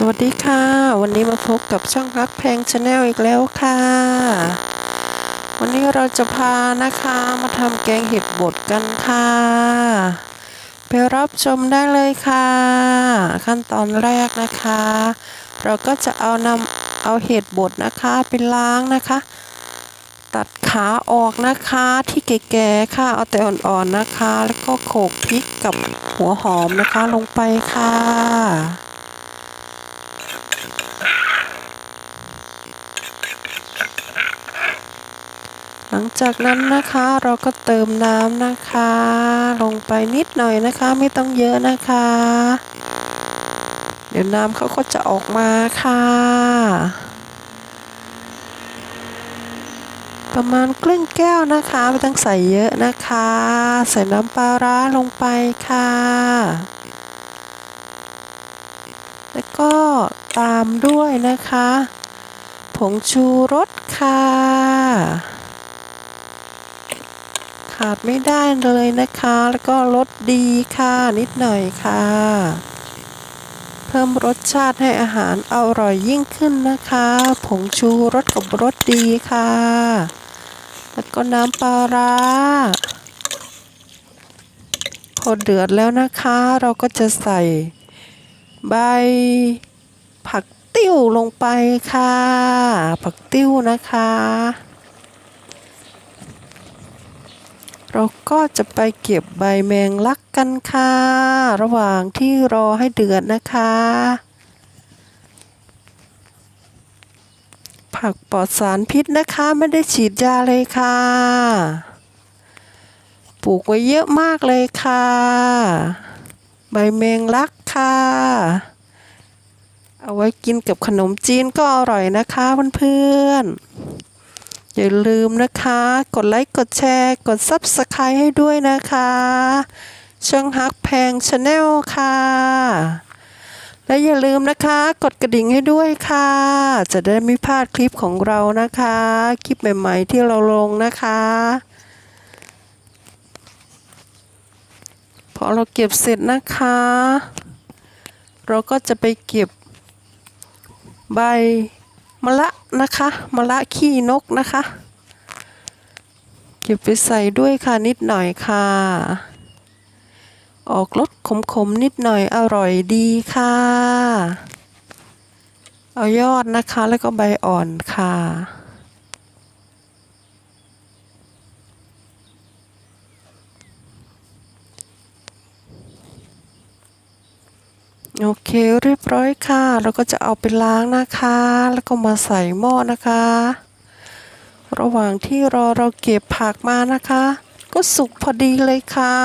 สวัสดีค่ะ วันนี้มาพบกับช่องรักแพงชาแนลอีกแล้วค่ะ วันนี้เราจะพานะคะมาทำแกงเห็ดบดกันค่ะ ไปรับชมได้เลยค่ะ ขั้นตอนแรกนะคะ เราก็จะเอานำเอาเห็ดบดนะคะไปล้างนะคะ ตัดขาออกนะคะที่แก่ๆค่ะ เอาแต่อ่อนๆนะคะ แล้วก็โขลกพริกกับหัวหอมนะคะลงไปค่ะ หลัง จากนั้นนะคะเราก็เติมน้ำนะคะ ลงไปนิดหน่อยนะคะไม่ต้องเยอะนะคะ เดี๋ยวน้ำเขาก็จะออกมาค่ะ ประมาณครึ่งแก้วนะคะไม่ต้องใส่เยอะนะคะ ใส่น้ำปลาร้าลงไปค่ะ แล้วก็ตามด้วยนะคะ ผงชูรสค่ะ ขาดไม่ได้เลยนะคะ แล้วก็รสดีค่ะนิดหน่อยค่ะ เพิ่มรสชาติให้อาหารอร่อยยิ่งขึ้นนะคะ ผงชูรสกับรสดีค่ะ แล้วก็น้ำปลาร้าพอเดือดแล้วนะคะ เราก็จะใส่ใบผักติ้วลงไปค่ะ ผักติ้วนะคะ เราก็จะไปเก็บใบแมงลักกันค่ะ ระหว่างที่รอให้เดือดนะคะ ผักปลอดสารพิษนะคะไม่ได้ฉีดยาเลยค่ะ ปลูกไว้เยอะมากเลยค่ะ ใบแมงลักค่ะ เอาไว้กินกับขนมจีนก็อร่อยนะคะเพื่อนๆ อย่าลืมนะคะ กดไลค์กดแชร์กด Subscribe ให้ด้วยนะคะช่องฮักแพงชาแนลค่ะ และอย่าลืมนะคะ กดกระดิ่งให้ด้วยค่ะ จะได้ไม่พลาดคลิปของเรานะคะ คลิปใหม่ๆที่เราลงนะคะพอเราเก็บเสร็จนะคะ เราก็จะไปเก็บใบ มะละนะคะมะละขี้นกนะคะ เก็บไปใส่ด้วยค่ะนิดหน่อยค่ะ ออกรสขมๆนิดหน่อยอร่อยดีค่ะ เอายอดนะคะแล้วก็ใบอ่อนค่ะ โอเคเรียบร้อยค่ะ เราก็จะเอาไปล้างนะคะ แล้วก็มาใส่หม้อนะคะ ระหว่างที่รอเราเก็บผักมานะคะ ก็สุกพอดีเลยค่ะ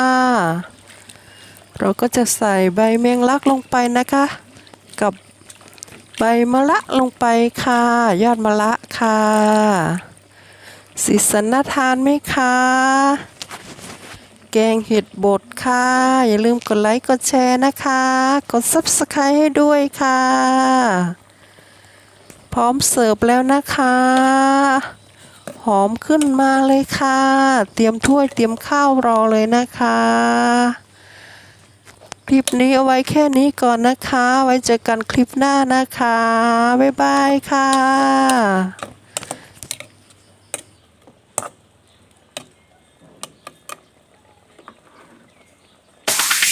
เราก็จะใส่ใบแมงลักลงไปนะคะ กับใบมะละลงไปค่ะ ยอดมะละค่ะสีสันน่าทานไหมคะ แกงเห็ดบดค่ะ อย่าลืมกดไลค์กดแชร์นะคะ กด Subscribe ให้ด้วยค่ะ พร้อมเสิร์ฟแล้วนะคะ หอมขึ้นมาเลยค่ะ เตรียมถ้วยเตรียมข้าวรอเลยนะคะคลิปนี้เอาไว้แค่นี้ก่อนนะคะ ไว้เจอกันคลิปหน้านะคะ บ๊ายบายค่ะ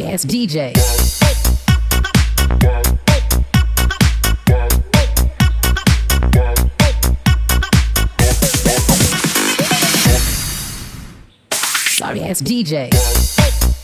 Sorry ass DJ. Sorry DJ.